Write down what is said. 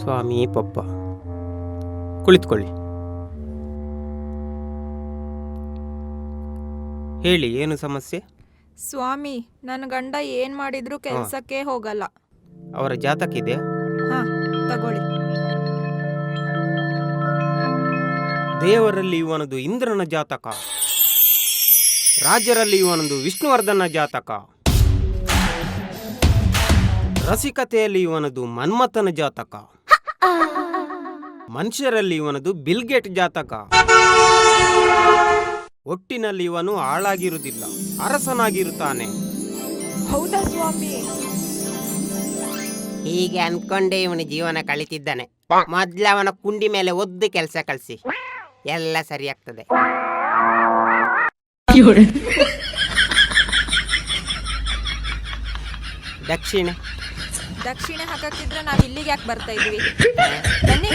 ಸ್ವಾಮಿ ಪಪ್ಪ. ಕುಳಿತುಕೊಳ್ಳಿ. ಹೇಳಿ ಏನು ಸಮಸ್ಯೆ? ಸ್ವಾಮಿ ನನ್ನ ಗಂಡ ಏನ್ ಮಾಡಿದ್ರು ಕೆಲಸಕ್ಕೆ ಹೋಗಲ್ಲ. ಅವರ ಜಾತಕ ಇದೆ? ಹಾ ತಗೊಳ್ಳಿ. ದೇವರಲ್ಲಿ ಇವನದು ಇಂದ್ರನ ಜಾತಕ. ರಾಜರಲ್ಲಿ ಇವನದು ವಿಷ್ಣುವರ್ಧನ ಜಾತಕ. ರಸಿಕತೆಯಲ್ಲಿ ಇವನದು ಮನ್ಮಥನ ಜಾತಕ. ಮನುಷ್ಯರಲ್ಲಿ ಇವನದು ಬಿಲ್ಗೇಟ್ ಜಾತಕ. ಒಟ್ಟಿನಲ್ಲಿ ಇವನು ಹಾಳಾಗಿರುವುದಿಲ್ಲ ಅರಸನಾಗಿರುತ್ತಾನೆ. ಹೌದಾ ಸ್ವಾಮಿ? ಹೀಗೆ ಅನ್ಕೊಂಡೆ ಇವನ ಜೀವನ ಕಳಿತಿದ್ದಾನೆ. ಮೊದ್ಲು ಅವನ ಕುಂಡಿ ಮೇಲೆ ಒದ್ದು ಕೆಲಸ ಕಳಿಸಿ. ಎಲ್ಲ ಸರಿಯಾಗ್ತದೆ. ದಕ್ಷಿಣೆ. ದಕ್ಷಿಣ ಹಾಕಕ್ಕಿದ್ರೆ ನಾವು ಇಲ್ಲಿಗೆ ಯಾಕೆ ಬರ್ತಾ ಇದ್ವಿ? ಬನ್ನಿ.